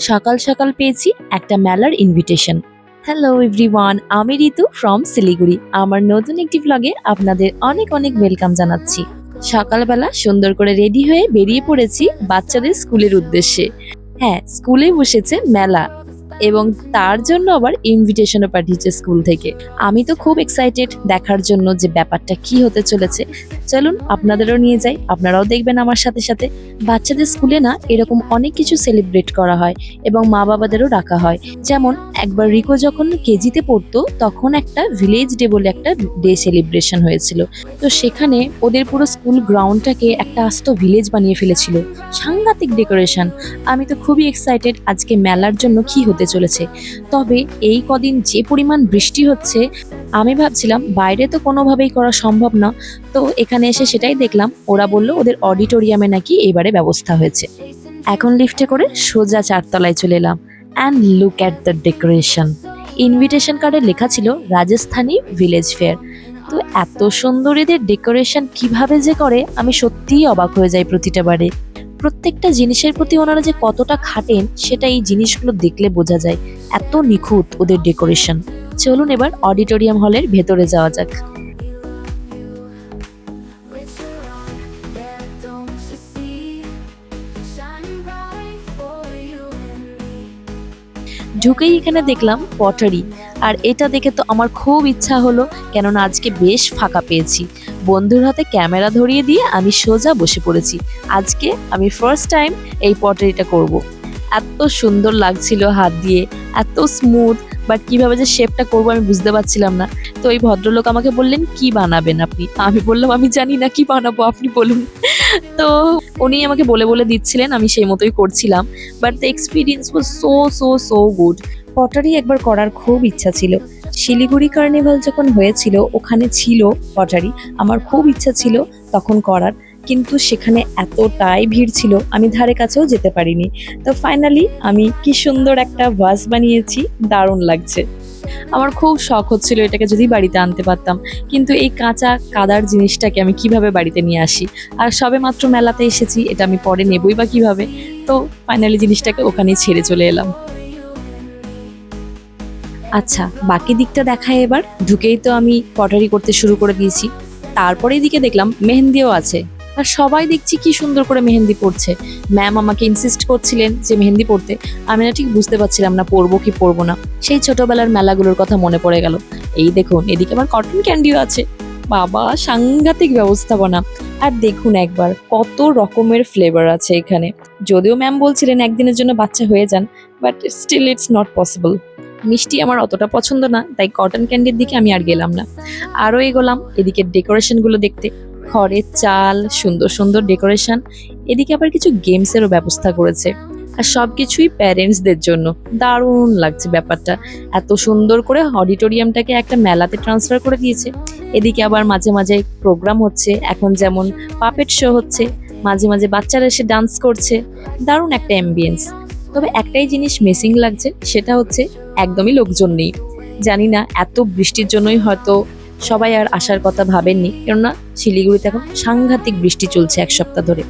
সকাল সকাল পেয়েছি একটা মেলার ইনভিটেশন হ্যালো এভরিওয়ান আমি ঋতু ফ্রম শিলিগুড়ি। আমার নতুন একটি ব্লগে আপনাদের অনেক অনেক ওয়েলকাম জানাচ্ছি। সকালবেলা সুন্দর করে রেডি হয়ে বেরিয়ে পড়েছি বাচ্চাদের স্কুলের উদ্দেশ্যে। হ্যাঁ স্কুলে বসেছে মেলা। এবং তার জন্য আবার ইনভিটেশনও পাঠিয়েছে স্কুল থেকে। আমি তো খুব এক্সাইটেড দেখার জন্য যে ব্যাপারটা কি হতে চলেছে। চলুন আপনাদেরও নিয়ে যাই, আপনারাও দেখবেন আমার সাথে সাথে। বাচ্চাদের স্কুলে না এরকম অনেক কিছু সেলিব্রেট করা হয় এবং মা বাবাদেরও রাখা হয়। যেমন একবার রিকো যখন কেজিতে পড়তো, তখন একটা ভিলেজ ডে বলে একটা ডে সেলিব্রেশন হয়েছিল। তো সেখানে ওদের পুরো স্কুল গ্রাউন্ডটাকে একটা আস্ত ভিলেজ বানিয়ে ফেলেছিল। সাংঘাতিক ডেকোরেশন আমি তো খুবই এক্সাইটেড আজকে মেলার জন্য কি হতে চলেছে। তবে এই কদিন যে পরিমাণ বৃষ্টি হচ্ছে, আমি ভাবছিলাম বাইরে তো কোনোভাবেই করা সম্ভব না, তো এখানে এসে সেটাই দেখলাম। ওরা বলল ওদের অডিটোরিয়ামে নাকি এবারে ব্যবস্থা হয়েছে। এখন লিফটে করে সোজা চারতলায় চলে এলাম। And look at the decoration invitation কার্ডে লেখা ছিল রাজস্থানী ভিলেজ ফেয়ার তো এত সুন্দর এদের ডেকোরেশন কীভাবে যে করে, আমি সত্যিই অবাক হয়ে যাই প্রতিটা বারে। প্রত্যেকটা জিনিসের প্রতি ওনারা যে কতটা খাটেন, সেটা এই জিনিসগুলো দেখলে বোঝা যায়। এত নিখুঁত ওদের ডেকোরেশন। চলুন এবার অডিটোরিয়াম হলের ভেতরে যাওয়া যাক. ঢুকেই এখানে দেখলাম পটারি। আর এটা দেখে তো আমার খুব ইচ্ছা হলো, কেননা আজকে বেশ ফাঁকা পেয়েছি। বন্ধুর হাতে ক্যামেরা ধরিয়ে দিয়ে আমি সোজা বসে পড়েছি। আজকে আমি ফার্স্ট টাইম এই পটারিটা করব। এত সুন্দর লাগছিল হাত দিয়ে, এত স্মুথ বাট কীভাবে যে শেপটা করব আমি বুঝতে পারছিলাম না। তো এই ভদ্রলোক আমাকে বললেন, কি বানাবেন আপনি? আমি বললাম, আমি জানি না কি বানাবো, আপনি বলুন। তো উনি আমাকে বলে বলে দিচ্ছিলেন, আমি সেই মতোই করছিলাম। But the experience was so so so good pottery একবার করার খুব ইচ্ছা ছিল। শিলিগুড়ি কার্নিভাল যখন হয়েছিল, ওখানে ছিল পটারি, আমার খুব ইচ্ছা ছিল তখন করার, কিন্তু সেখানে এতটাই ভিড় ছিল, আমি ধারে কাছেও যেতে পারিনি। তো ফাইনালি আমি কি সুন্দর একটা ভাস বানিয়েছি, দারুণ লাগছে। আমার খুব শখ হচ্ছিল এটাকে যদি বাড়িতে আনতে পারতাম, কিন্তু এই কাঁচা কাদার জিনিসটাকে আমি কীভাবে বাড়িতে নিয়ে আসি? আর সবে মাত্র মেলাতে এসেছি, এটা আমি পরে নেবই বা কীভাবে? তো ফাইনালি জিনিসটাকে ওখানেই ছেড়ে চলে এলাম। আচ্ছা বাকি দিকটা দেখায় এবার। ঢুকেই তো আমি পটারি করতে শুরু করে দিয়েছি। তারপরে এদিকে দেখলাম মেহেন্দিও আছে। আর সবাই দেখছি কি সুন্দর করে মেহেন্দি পড়ছে। ম্যাম আমাকে ইনসিস্ট করছিলেন যে মেহেন্দি পড়তে। আমি না ঠিক বুঝতে পারছিলাম না পরবো কি পরবো না। সেই ছোটবেলার মেলাগুলোর কথা মনে পড়ে গেল। এই দেখুন, এদিকে আমার কটন ক্যান্ডিও আছে। বাবা, সাংঘাতিক ব্যবস্থাপনা। আর দেখুন একবার, কত রকমের ফ্লেভার আছে এখানে। যদিও ম্যাম বলছিলেন একদিনের জন্য বাচ্চা হয়ে যান but still it's not possible মিষ্টি আমার অতটা পছন্দ না, তাই কটন ক্যান্ডির দিকে আমি আর গেলাম না। আরও এগোলাম, এদিকে ডেকোরেশনগুলো দেখতে। খড়ের চাল, সুন্দর সুন্দর ডেকোরেশন এদিকে আবার কিছু গেমসেরও ব্যবস্থা করেছে। আর সব কিছুই প্যারেন্টসদের জন্য। দারুণ লাগছে ব্যাপারটা। এত সুন্দর করে অডিটোরিয়ামটাকে একটা মেলাতে ট্রান্সফার করে দিয়েছে। এদিকে আবার মাঝে মাঝে প্রোগ্রাম হচ্ছে। এখন যেমন পাপেট শো হচ্ছে, মাঝে মাঝে বাচ্চারা এসে ডান্স করছে। দারুণ একটা অ্যাম্বিয়েন্স তবে একটাই জিনিস মিসিং লাগছে, সেটা হচ্ছে একদমই লোকজন নেই। জানি না, এত বৃষ্টির জন্যই হয়তো সবাই আর আসার কথা ভাবেননি, কেননা শিলিগুড়িতে এখন সাংঘাতিক বৃষ্টি চলছে এক সপ্তাহ ধরে।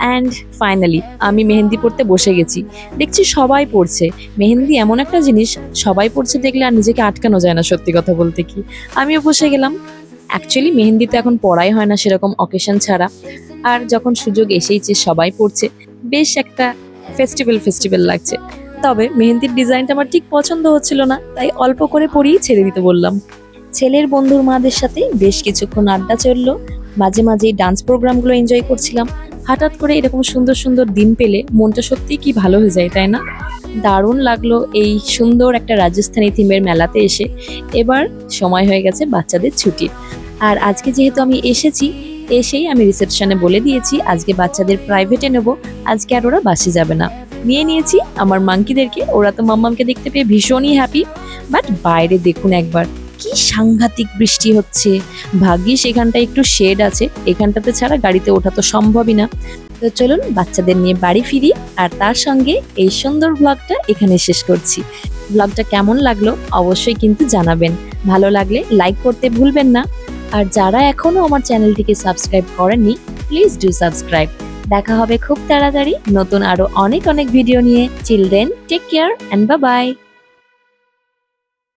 অ্যান্ড ফাইনালি আমি মেহেন্দি পড়তে বসে গেছি। দেখছি সবাই পড়ছে মেহেন্দি এমন একটা জিনিস, সবাই পড়ছে দেখলে আর নিজেকে আটকানো যায় না, সত্যি কথা বলতে কি। আমিও বসে গেলাম। অ্যাকচুয়ালি মেহেন্দি তো এখন পড়াই হয় না সেরকম অকেশন ছাড়া। আর যখন সুযোগ এসেইছে সবাই পড়ছে বেশ একটা ফেস্টিভ্যাল ফেস্টিভ্যাল লাগছে। তবে মেহেন্দির ডিজাইনটা আমার ঠিক পছন্দ হচ্ছিল না, তাই অল্প করে পরিয়ে ছেড়ে দিতে বললাম। ছেলের বন্ধুর মাদের সাথে বেশ কিছুক্ষণ আড্ডা চলল। মাঝে মাঝে ডান্স প্রোগ্রামগুলো এনজয় করছিলাম। হঠাৎ করে এরকম সুন্দর সুন্দর দিন পেলে মনটা সত্যিই কি ভালো হয়ে যায়, তাই না? দারুণ লাগল এই সুন্দর একটা রাজস্থানী থিমের মেলাতে এসে। এবার সময় হয়ে গেছে বাচ্চাদের ছুটির। আর আজকে যেহেতু আমি এসেছি এসেই আমি রিসেপশনে বলে দিয়েছি, আজকে বাচ্চাদের প্রাইভেটে নেব, আজকে আর ওরা বাসে যাবে না। নিয়ে নিয়েছি আমার মাঙ্কিদেরকে, ওরা তো মাম্মামকে দেখতে পেয়ে ভীষণই হ্যাপি বাট বাইরে দেখুন একবার, কি সাংঘাতিক বৃষ্টি হচ্ছে। ভাগ্যিস এখানটা একটু শেড আছে, এখানটাতে ছাড়া গাড়িতে ওঠা তো সম্ভবই না। তো চলুন বাচ্চাদের নিয়ে বাড়ি ফিরি, আর তার সঙ্গে এই সুন্দর ব্লগটা এখানে শেষ করছি। ব্লগটা কেমন লাগল অবশ্যই কিন্তু জানাবেন। ভালো লাগলে লাইক করতে ভুলবেন না। আর যারা এখনও আমার চ্যানেলটিকে সাবস্ক্রাইব করেননি প্লিজ ডু সাবস্ক্রাইব দেখা হবে খুব তাড়াতাড়ি নতুন আরও অনেক অনেক ভিডিও নিয়ে। চিলড্রেন টেক কেয়ার অ্যান্ড বা বাই